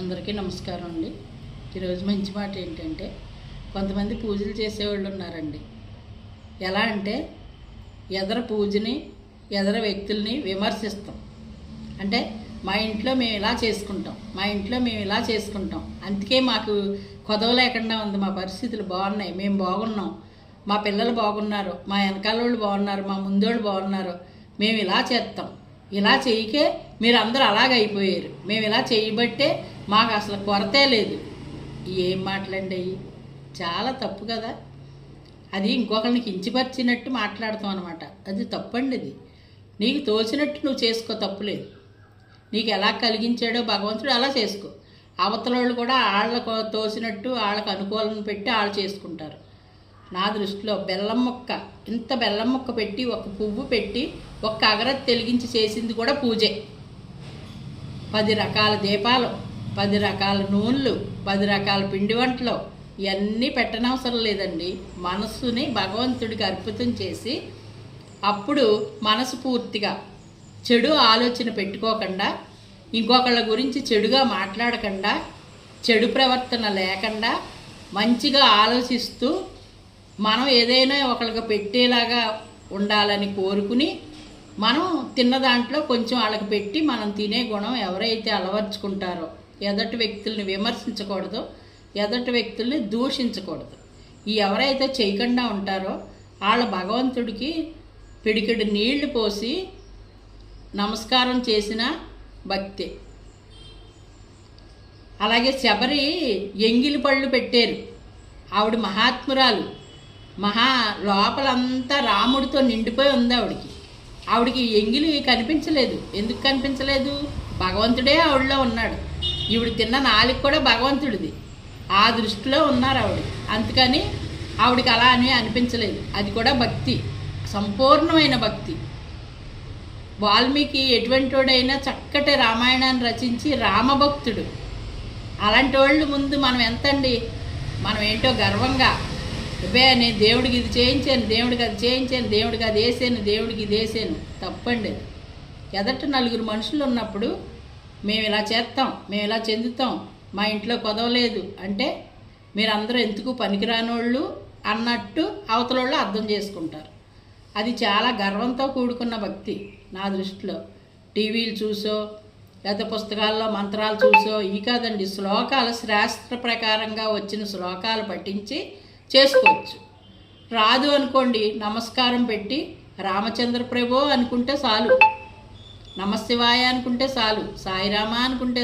అందరికీ నమస్కారం అండి. ఈరోజు మంచి మాట ఏంటంటే కొంతమంది పూజలు చేసేవాళ్ళు ఉన్నారండి. ఎలా అంటే ఎదర పూజని ఎదర వ్యక్తుల్ని విమర్శిస్తాం. అంటే మా ఇంట్లో మేము ఇలా చేసుకుంటాం మా ఇంట్లో మేము ఇలా చేసుకుంటాం. అందుకే మాకు కొదవ లేకుండా ఉంది మా పరిస్థితులు బాగున్నాయి మేము బాగున్నాం. మా పిల్లలు బాగున్నారు మా వెనకాల వాళ్ళు బాగున్నారు మా ముందోళ్ళు బాగున్నారు. మేము ఇలా చేస్తాం. ఇలా చేయకే మీరు అందరూ అలాగ అయిపోయారు. మేము ఇలా చేయబట్టే మాకు అసలు కొరతే లేదు. ఏం మాటలండి చాలా తప్పు కదా. అది ఇంకొకరిని కించిపరిచినట్టు మాట్లాడతాం అనమాట అది తప్పండి అది. నీకు తోచినట్టు నువ్వు చేసుకో తప్పులేదు నీకు ఎలా కలిగించాడో భగవంతుడు అలా చేసుకో. అవతలోళ్ళు కూడా వాళ్ళకు తోసినట్టు వాళ్ళకు అనుకూలం పెట్టి వాళ్ళు చేసుకుంటారు. నా దృష్టిలో బెల్లం ముక్క ఇంత బెల్లం ముక్క పెట్టి ఒక పువ్వు పెట్టి ఒక అగరత్ తెలిగించి చేసింది కూడా పూజే. పది రకాల దీపాలు. పది రకాల నూనెలు పది రకాల పిండి వంటలు. ఇవన్నీ పెట్టనవసరం లేదండి. మనస్సుని భగవంతుడికి అర్పితం చేసి అప్పుడు మనసు పూర్తిగా చెడు ఆలోచన పెట్టుకోకుండా ఇంకొకళ్ళ గురించి చెడుగా మాట్లాడకుండా చెడు ప్రవర్తన లేకుండా మంచిగా ఆలోచిస్తూ మనం ఏదైనా ఒకళ్ళకి పెట్టేలాగా ఉండాలని కోరుకుని మనం తిన్న దాంట్లో కొంచెం వాళ్ళకి పెట్టి మనం తినే గుణం ఎవరైతే అలవర్చుకుంటారో ఎదటి వ్యక్తుల్ని విమర్శించకూడదు ఎదటి వ్యక్తుల్ని దూషించకూడదు. ఈ ఎవరైతే చేయకుండా ఉంటారో వాళ్ళ భగవంతుడికి పిడికిడి నీళ్ళు పోసి నమస్కారం చేసిన భక్తి. అలాగే శబరి ఎంగిలి పళ్ళు పెట్టారు. ఆవిడ మహాత్మురాలు. మహా లోపలంతా రాముడితో నిండిపోయి ఉంది ఆవిడకి. ఆవిడికి ఎంగిలి కనిపించలేదు. ఎందుకు కనిపించలేదు? భగవంతుడే ఆవిడలో ఉన్నాడు. ఈవిడ తిన్న నాలుగు కూడా భగవంతుడిది. ఆ దృష్టిలో ఉన్నారు ఆవిడ. అందుకని ఆవిడకి అలా అని అనిపించలేదు. అది కూడా భక్తి. సంపూర్ణమైన భక్తి. వాల్మీకి ఎటువంటి వాడైనా చక్కటి రామాయణాన్ని రచించి రామభక్తుడు. అలాంటి వాళ్ళు ముందు మనం ఎంతండి? మనం ఏంటో గర్వంగా. ఇవే నేను దేవుడికి ఇది చేయించాను దేవుడికి అది చేయించాను దేవుడికి అది వేసాను దేవుడికి ఇది వేసాను. తప్పండి ఎదట నలుగురు మనుషులు ఉన్నప్పుడు మేము ఇలా చేస్తాం మేము ఇలా చెందుతాం మా ఇంట్లో కొదవలేదు అంటే మీరందరూ ఎందుకు పనికిరానోళ్ళు అన్నట్టు అవతల వాళ్ళు అర్థం చేసుకుంటారు. అది చాలా గర్వంతో కూడుకున్న భక్తి నా దృష్టిలో. టీవీలు చూసో లేకపోతే పుస్తకాల్లో మంత్రాలు చూసో ఇవి కాదండి శ్లోకాలు శాస్త్ర ప్రకారంగా వచ్చిన శ్లోకాలు పఠించి చేసుకోవచ్చు. రాదు అనుకోండి నమస్కారం పెట్టి రామచంద్ర ప్రభో అనుకుంటే చాలు. నమశివాయ అనుకుంటే చాలు సాయిరామా అనుకుంటే